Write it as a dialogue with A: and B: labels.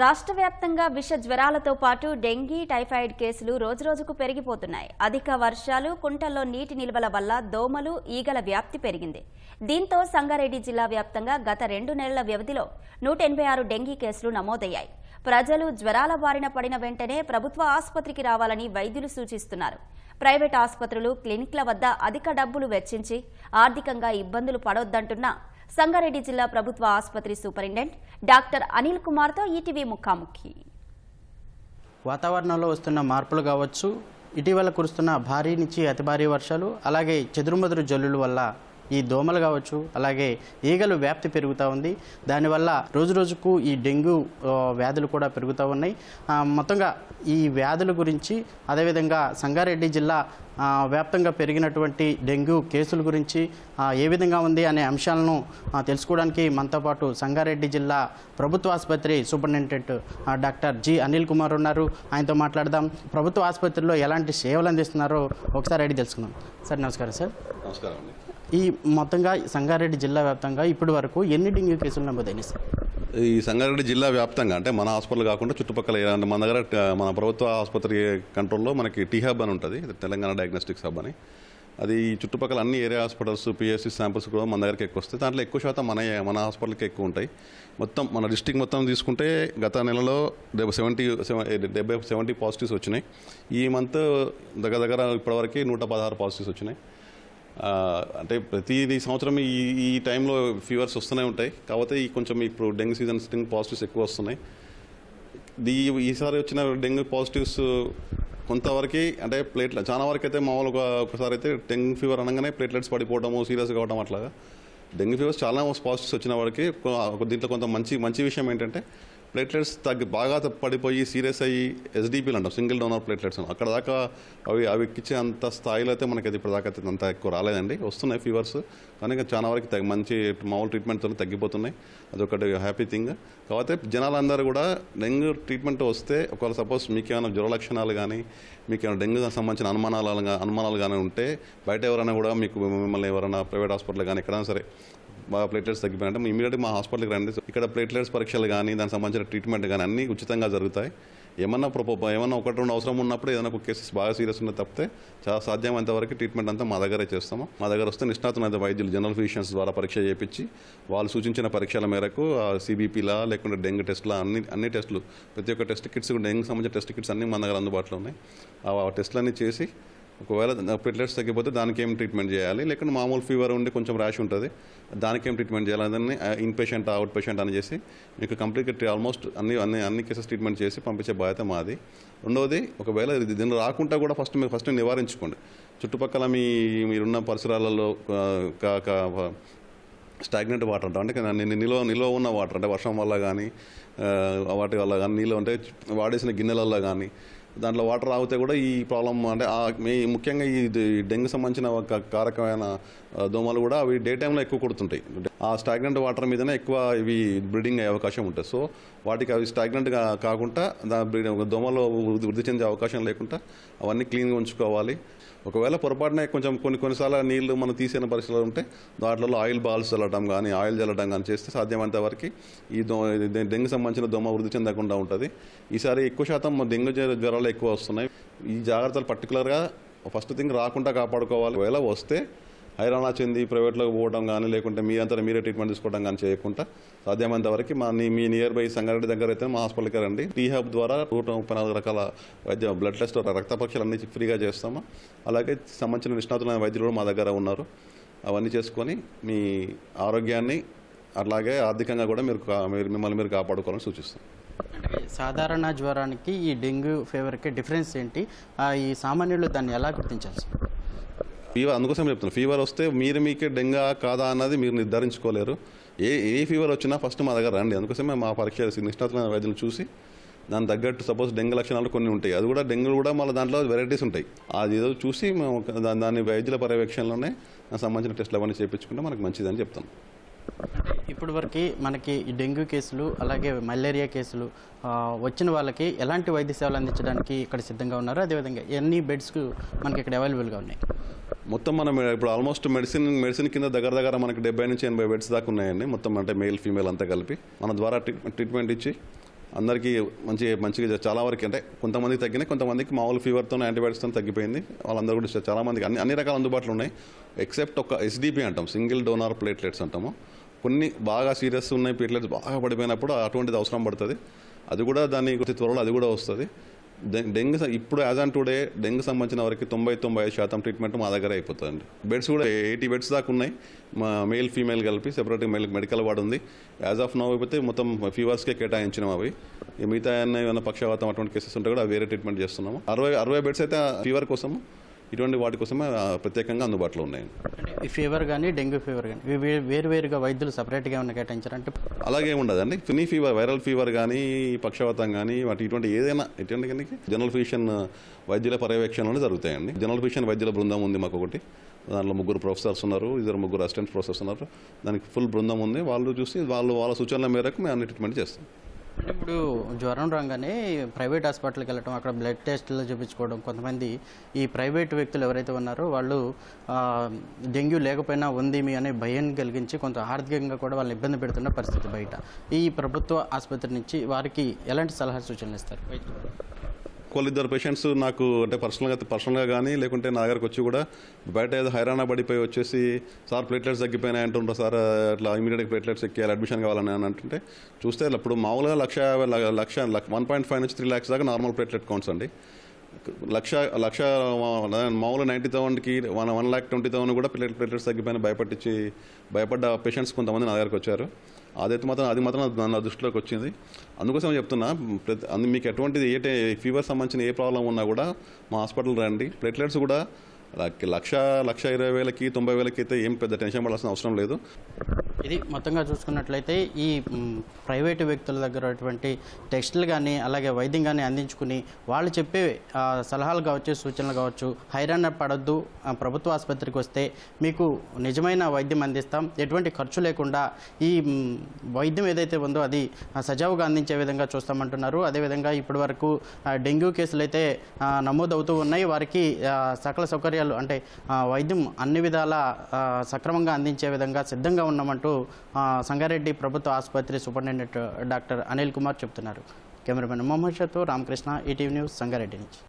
A: రాష్ట్ర వ్యాప్తంగా విష జ్వరాలతో పాటు డెంగీ టైఫాయిడ్ కేసులు రోజురోజుకు పెరిగిపోతున్నాయి. అధిక వర్షాలు కుంటల్లో నీటి నిల్వల వల్ల దోమలు ఈగల వ్యాప్తి పెరిగింది. దీంతో సంగారెడ్డి జిల్లా వ్యాప్తంగా గత రెండు నెలల వ్యవధిలో నూట ఎనభై ఆరు డెంగీ కేసులు నమోదయ్యాయి. ప్రజలు జ్వరాల బారిన పడిన వెంటనే ప్రభుత్వ ఆసుపత్రికి రావాలని వైద్యులు సూచిస్తున్నారు. ప్రైవేట్ ఆసుపత్రులు క్లినిక్ల వద్ద అధిక డబ్బులు వెచ్చించి ఆర్థికంగా ఇబ్బందులు పడొద్దంటున్నా సంగారెడ్డి జిల్లా ప్రభుత్వ ఆసుపత్రి సూపరింటెండెంట్ డాక్టర్ అనిల్ కుమార్తో ఈటీవీ ముఖాముఖి.
B: వాతావరణంలో వస్తున్న మార్పులు కావచ్చు ఇటీవల కురుస్తున్న భారీ నుంచి అతి భారీ వర్షాలు అలాగే చెదురుమదురు జల్లుల వల్ల ఈ దోమలు కావచ్చు అలాగే ఈగలు వ్యాప్తి పెరుగుతూ ఉంది. దానివల్ల రోజు రోజుకు ఈ డెంగ్యూ వ్యాధులు కూడా పెరుగుతూ ఉన్నాయి. మొత్తంగా ఈ వ్యాధుల గురించి అదేవిధంగా సంగారెడ్డి జిల్లా వ్యాప్తంగా పెరిగినటువంటి డెంగ్యూ కేసుల గురించి ఏ విధంగా ఉంది అనే అంశాలను తెలుసుకోవడానికి మనతో పాటు సంగారెడ్డి జిల్లా ప్రభుత్వ ఆసుపత్రి superintendent doctor G Anil Kumar ఉన్నారు. ఆయనతో మాట్లాడదాం. ప్రభుత్వ ఆసుపత్రిలో ఎలాంటి సేవలు అందిస్తున్నారో ఒకసారి అడిగి తెలుసుకుందాం. సార్ నమస్కారం సార్.
C: నమస్కారం అండి.
B: ఈ మొత్తంగా సంగారెడ్డి జిల్లా వ్యాప్తంగా ఇప్పటి వరకు ఎన్ని డెంగ్యూ కేసులు నమోదైనాయి సార్?
C: ఈ సంగారెడ్డి జిల్లా వ్యాప్తంగా అంటే మన హాస్పిటల్ కాకుండా చుట్టుపక్కల మన దగ్గర మన ప్రభుత్వ ఆసుపత్రి కంట్రోల్లో మనకి టీ హబ్ అని ఉంటుంది తెలంగాణ డయాగ్నోస్టిక్స్ హబ్ అని. అది చుట్టుపక్కల అన్ని ఏరియా హాస్పిటల్స్ పిఎస్సి శాంపిల్స్ కూడా మన దగ్గరికి ఎక్కువ వస్తాయి. దాంట్లో ఎక్కువ శాతం మన మన హాస్పిటల్కి ఎక్కువ ఉంటాయి. మొత్తం మన డిస్టిక్ మొత్తం తీసుకుంటే గత నెలలో డెబ్బై సెవెంటీ డెబ్బై సెవెంటీ పాజిటివ్స్ వచ్చినాయి. ఈ మంత్ దగ్గర దగ్గర ఇప్పటివరకు నూట పదహారు పాజిటివ్స్ వచ్చినాయి. అంటే ప్రతి సంవత్సరం ఈ ఈ టైంలో ఫీవర్స్ వస్తూనే ఉంటాయి. కాకపోతే ఈ కొంచెం ఇప్పుడు డెంగ్యూ సీజన్ డెంగ్యూ పాజిటివ్స్ ఎక్కువ వస్తున్నాయి. దీ ఈసారి వచ్చిన డెంగ్యూ పాజిటివ్స్ కొంతవరకు అంటే ప్లేట్ల చాలా వరకు అయితే మామూలుగా ఒకసారి అయితే డెంగ్యూ ఫీవర్ అనగానే ప్లేట్లెట్స్ పడిపోవడము సీరియస్ కావడం అట్లాగా. డెంగ్యూ ఫీవర్స్ చాలా పాజిటివ్స్ వచ్చిన వాడికి. దీంట్లో కొంత మంచి మంచి విషయం ఏంటంటే ప్లేట్లెట్స్ తగ్గి బాగా పడిపోయి సీరియస్ అయ్యి ఎస్డిపిలు అంటాం సింగిల్ డోనర్ ప్లేట్లెట్స్ అక్కడ దాకా అవి అవి ఎక్కించే అంత స్థాయిలో అయితే మనకి అది ఇప్పటిదాకా అయితే అంత ఎక్కువ రాలేదండి. వస్తున్నాయి ఫీవర్స్ కానీ చాలా వరకు తగ్గ మంచి మామూలు ట్రీట్మెంట్తో తగ్గిపోతున్నాయి. అదొకటి హ్యాపీ థింగ్ కాకపోతే జనాలందరూ కూడా డెంగ్యూ ట్రీట్మెంట్ వస్తే ఒకవేళ సపోజ్ మీకు ఏమైనా జ్వర లక్షణాలు కానీ మీకు ఏమైనా డెంగ్యూకి సంబంధించిన అనుమానాలు అనుమానాలు కానీ ఉంటే బయట ఎవరైనా కూడా మీకు మిమ్మల్ని ఎవరైనా ప్రైవేట్ హాస్పిటల్ కానీ ఎక్కడైనా సరే బాగా ప్లేట్లెట్స్ తగ్గిపోయాయంటే ఇమీడియట్గా మా హాస్పిటల్కి రండి. ఇక్కడ ప్లేట్లెట్స్ పరీక్షలు కానీ దానికి సంబంధించిన ట్రీట్మెంట్ కానీ అన్నీ ఉచితంగా జరుగుతాయి. ఏమన్నా ప్రొపో ఏమన్నా ఒకటి రెండు అవసరం ఉన్నప్పుడు ఏదైనా ఒక కేసెస్ బాగా సీరియస్ ఉన్న తప్పితే చాలా సాధ్యమైనంత వరకు ట్రీట్మెంట్ అంతా మా దగ్గరే చేస్తాము. మా దగ్గర వస్తే నిష్ణాతమైన వైద్యులు జనరల్ ఫిజిషియన్స్ ద్వారా పరీక్ష చేయించి వాళ్ళు సూచించిన పరీక్షల మేరకు సిబిపిలా లేకుంటే డెంగ్యూ టెస్ట్లా అన్ని అన్ని టెస్టులు ప్రతి ఒక్క టెస్ట్ కిట్స్ డెంగ్యూ సంబంధించిన టెస్ట్ కిట్స్ అన్ని మన దగ్గర అందుబాటులో ఉన్నాయి. ఆ టెస్టులన్నీ చేసి ఒకవేళ ప్లేట్లెట్స్ తగ్గిపోతే దానికి ఏం ట్రీట్మెంట్ చేయాలి? లేకుంటే మామూలు ఫీవర్ ఉండి కొంచెం ర్యాష్ ఉంటుంది దానికి ఏం ట్రీట్మెంట్ చేయాలి? దాన్ని ఇన్ పేషెంట్ అవుట్ పేషెంట్ అని చేసి మీకు కంప్లీట్గా ఆల్మోస్ట్ అన్ని అన్ని అన్ని కేసెస్ ట్రీట్మెంట్ చేసి పంపించే బాధ్యత మాది. రెండవది ఒకవేళ దీన్ని రాకుండా కూడా ఫస్ట్ మీరు ఫస్ట్ నివారించుకోండి. చుట్టుపక్కల మీ మీరున్న పరిసరాలలో స్టాగ్నెంట్ వాటర్ అంటాం అంటే ని- నిల్వ నిల్వ ఉన్న వాటర్ అంటే వర్షం వల్ల కానీ వాటి వల్ల కానీ నీళ్ళు అంటే వాడేసిన గిన్నెలల్లో కానీ దాంట్లో వాటర్ ఆగితే కూడా ఈ ప్రాబ్లం అంటే మీ ముఖ్యంగా ఈ డెంగ్యూ సంబంధించిన ఒక కారకమైన దోమలు కూడా అవి డే టైంలో ఎక్కువ కొడుతుంటాయి. ఆ స్టాగ్నెంట్ వాటర్ మీదనే ఎక్కువ ఇవి బ్రీడింగ్ అయ్యే అవకాశం ఉంటుంది. సో వాటికి అవి స్టాగ్నెంట్గా కాకుండా దాని బ్రీడ్ దోమలు వృద్ధి చెందే అవకాశం లేకుండా అవన్నీ క్లీన్గా ఉంచుకోవాలి. ఒకవేళ పొరపాటున కొంచెం కొన్ని కొన్నిసార్లు నీళ్ళు మనం తీసిన పరిస్థితులు ఉంటే దాంట్లో ఆయిల్ బాల్స్ చల్లడం కానీ ఆయిల్ చల్లడం కానీ చేస్తే సాధ్యమైనంత వరకు ఈ దో డెంగ్యూ సంబంధించిన దోమ వృద్ధి చెందకుండా ఉంటుంది. ఈసారి ఎక్కువ శాతం డెంగ్యూ జ్వర- జ్వరాలు ఎక్కువ వస్తున్నాయి. ఈ జాగ్రత్తలు పర్టికులర్గా ఫస్ట్ థింగ్ రాకుండా కాపాడుకోవాలి. ఒకవేళ వస్తే హైరాణ చెంది ప్రైవేట్లోకి పోవడం కానీ లేకుంటే మీ అంతా మీరే ట్రీట్మెంట్ తీసుకోవడం కానీ చేయకుండా సాధ్యమైనంత వరకు మా మీ నియర్ బై సంగారెడ్డి దగ్గర అయితే మా హాస్పిటల్కి రండి. టీ హబ్ ద్వారా నూట ముప్పై నాలుగు రకాల వైద్య బ్లడ్ టెస్ట్ రక్త పరీక్షలు అన్ని ఫ్రీగా చేస్తాము. అలాగే సంబంధించిన నిష్ణాతులైన వైద్యులు కూడా మా దగ్గర ఉన్నారు. అవన్నీ చేసుకొని మీ ఆరోగ్యాన్ని అలాగే ఆర్థికంగా కూడా మీరు మీరు మిమ్మల్ని మీరు కాపాడుకోవాలని సూచిస్తాం.
B: సాధారణ జ్వరానికి ఈ డెంగ్యూ ఫీవర్కి డిఫరెన్స్ ఏంటి? ఆ, ఈ సామాన్యులు దాన్ని ఎలా గుర్తించాలి
C: ఫీవర్ అందుకోసం చెప్తున్నాను ఫీవర్ వస్తే మీరు మీకే డెంగా కాదా అన్నది మీరు నిర్ధారించుకోలేరు. ఏ ఏ ఫీవర్ వచ్చినా ఫస్ట్ మా దగ్గర రండి. అందుకోసమే మా పరీక్ష నిష్ణాతమైన వైద్యులు చూసి దాని తగ్గట్టు సపోజ్ డెంగ్యూ లక్షణాలు కొన్ని ఉంటాయి. అది కూడా డెంగ్యూ కూడా మళ్ళీ దాంట్లో వెరైటీస్ ఉంటాయి. అది ఏదో చూసి మేము దాని వైద్యుల పర్యవేక్షణలోనే సంబంధించిన టెస్ట్లు అవన్నీ చేయించుకుంటే మనకు మంచిదని చెప్తాను
B: ఇప్పటి వరకు మనకి ఈ డెంగ్యూ కేసులు అలాగే మలేరియా కేసులు వచ్చిన వాళ్ళకి ఎలాంటి వైద్య సేవలు అందించడానికి ఇక్కడ సిద్ధంగా ఉన్నారు అదేవిధంగా ఎన్ని బెడ్స్ మనకి ఇక్కడ అవైలబుల్గా ఉన్నాయి?
C: మొత్తం మనం ఇప్పుడు ఆల్మోస్ట్ మెడిసిన్ మెడిసిన్ కింద దగ్గర దగ్గర మనకి డెబ్బై నుంచి ఎనభై బెడ్స్ దాకా ఉన్నాయండి. మొత్తం అంటే మేల్ ఫీమేల్ అంతా కలిపి మన ద్వారా ట్రీట్మెంట్ ఇచ్చి అందరికీ మంచి మంచిగా చాలా వరకు అంటే కొంతమందికి తగ్గినాయి కొంతమందికి మామూలు ఫీవర్తో యాంటీబయాటిక్స్తో తగ్గిపోయింది. వాళ్ళందరూ కూడా చాలా మందికి అన్ని అన్ని రకాల అందుబాటులో ఉన్నాయి. ఎక్సెప్ట్ ఒక ఎస్డిపి అంటాం సింగిల్ డోనార్ ప్లేట్లెట్స్ అంటాము. కొన్ని బాగా సీరియస్ ఉన్నాయి ప్లేట్లెట్స్ బాగా పడిపోయినప్పుడు అటువంటిది అవసరం పడుతుంది. అది కూడా దాన్ని కొద్ది త్వరలో అది కూడా వస్తుంది. డె- డెంగ్యూ ఇప్పుడు యాజ్ ఆన్ టుడే డెంగ్యూ సంబంధించిన వరకు తొంభై తొంభై ఐదు శాతం ట్రీట్మెంట్ మా దగ్గర అయిపోతుందండి. బెడ్స్ కూడా ఎయిటీ బెడ్స్ దాకా ఉన్నాయి. మా మేల్ ఫీమేల్ కలిపి సెపరేట్ మెయిల్ మెడికల్ వార్డు ఉంది. యాజ్ ఆఫ్ నవ్ అయిపోతే మొత్తం ఫీవర్స్కే కేటాయించినాం అవి. మిగతా ఏమైనా ఏమైనా పక్షవాతం అటువంటి కేసెస్ ఉంటే కూడా వేరే ట్రీట్మెంట్ చేస్తున్నాము. అరవై అరవై బెడ్స్ అయితే ఫీవర్ కోసం ఇటువంటి వాటి కోసమే ప్రత్యేకంగా అందుబాటులో ఉన్నాయి.
B: ఈ ఫీవర్ కానీ డెంగ్యూ ఫీవర్ కానీ ఇవి వే- వేరువేరుగా వైద్యులు సపరేట్గా ఏమైనా కేటాయించారంటే
C: అలాగే ఉండదండి. ఫినీ ఫీవర్ వైరల్ ఫీవర్ కానీ పక్షవాతం కానీ వాటి ఇటువంటి ఏదైనా ఎటువంటి కానీ జనరల్ ఫిజిషియన్ వైద్యుల పర్యవేక్షణలోనే జరుగుతాయండి. జనరల్ ఫిజిషియన్ వైద్యుల బృందం ఉంది మాకు ఒకటి దాంట్లో ముగ్గురు ప్రొఫెసర్స్ ఉన్నారు ఇద్దరు ముగ్గురు అసిస్టెంట్ ప్రొఫెసర్స్ ఉన్నారు. దానికి ఫుల్ బృందం ఉంది. వాళ్ళు చూసి వాళ్ళు వాళ్ళ సూచనల మేరకు మేము అన్ని ట్రీట్మెంట్ చేస్తాం.
B: అంటే ఇప్పుడు జ్వరం రాగానే ప్రైవేట్ హాస్పిటల్కి వెళ్ళటం అక్కడ బ్లడ్ టెస్ట్లు చూపించుకోవడం కొంతమంది ఈ ప్రైవేట్ వ్యక్తులు ఎవరైతే ఉన్నారో వాళ్ళు డెంగ్యూ లేకపోయినా ఉంది మీ అనే భయం కలిగించి కొంత ఆర్థికంగా కూడా వాళ్ళని ఇబ్బంది పెడుతున్న పరిస్థితి బయట. ఈ ప్రభుత్వ ఆసుపత్రి నుంచి వారికి ఎలాంటి సలహా సూచనలు ఇస్తారు?
C: వాళ్ళిద్దరు పేషెంట్స్ నాకు అంటే పర్సనల్గా పర్సనల్గా కానీ లేకుంటే నా దగ్గరకు వచ్చి కూడా బయట ఏదో హైరాణ పడిపోయి వచ్చేసి సార్ ప్లేట్లెట్స్ తగ్గిపోయినాయి అంటుంటారు సార్ అట్లా ఇమీడియట్గా ప్లేట్లెట్స్ ఎక్కియాలి అడ్మిషన్ కావాలని అని అంటుంటే చూస్తే ఇప్పుడు మామూలుగా లక్ష యాభై లక్ష వన్ పాయింట్ ఫైవ్ నుంచి త్రీ ల్యాక్స్ దాకా నార్మల్ ప్లేట్లెట్ కౌంట్స్ అండి. లక్ష లక్ష మామూలు ninety థౌసండ్కి one one lakh twenty thousand కూడా ప్లేట్ ప్లేట్లెట్స్ తగ్గిపోయిన భయపట్టించి భయపడ్డ పేషెంట్స్ కొంతమంది నా దగ్గరకు వచ్చారు. అదైతే మాత్రం అది మాత్రం నా- దృష్టిలోకి వచ్చింది. అందుకోసం చెప్తున్నా ప్రతి అందు మీకు ఎటువంటిది ఏ ఫీవర్ సంబంధించిన ఏ ప్రాబ్లం ఉన్నా కూడా మా హాస్పిటల్ రండి. ప్లేట్లెట్స్ కూడా లక్ష లక్ష ఇరవై వేలకి తొంభై వేలకి అయితే ఏం పెద్ద టెన్షన్ పడాల్సిన అవసరం లేదు.
B: ఇది మొత్తంగా చూసుకున్నట్లయితే ఈ ప్రైవేటు వ్యక్తుల దగ్గర అటువంటి టెస్టులు కానీ అలాగే వైద్యం కానీ అందించుకుని వాళ్ళు చెప్పే సలహాలు కావచ్చు సూచనలు కావచ్చు హైరాణ పడద్దు ప్రభుత్వ ఆసుపత్రికి వస్తే మీకు నిజమైన వైద్యం అందిస్తాం. ఎటువంటి ఖర్చు లేకుండా ఈ వైద్యం ఏదైతే ఉందో అది సజావుగా అందించే విధంగా చూస్తామంటున్నారు. అదేవిధంగా ఇప్పటి వరకు డెంగ్యూ కేసులు అయితే నమోదవుతూ ఉన్నాయి. వారికి సకల సౌకర్యాలు అంటే వైద్యం అన్ని విధాల సక్రమంగా అందించే విధంగా సిద్ధంగా ఉన్నామంటున్నారు. అంటూ సంగారెడ్డి ప్రభుత్వ ఆసుపత్రి సూపరింటెండెంట్ డాక్టర్ అనిల్ కుమార్ చెప్తున్నారు. కెమెరామెన్ మొహమ్మద్ షాతో రామకృష్ణ ఈటీవీ న్యూస్ సంగారెడ్డి నుంచి.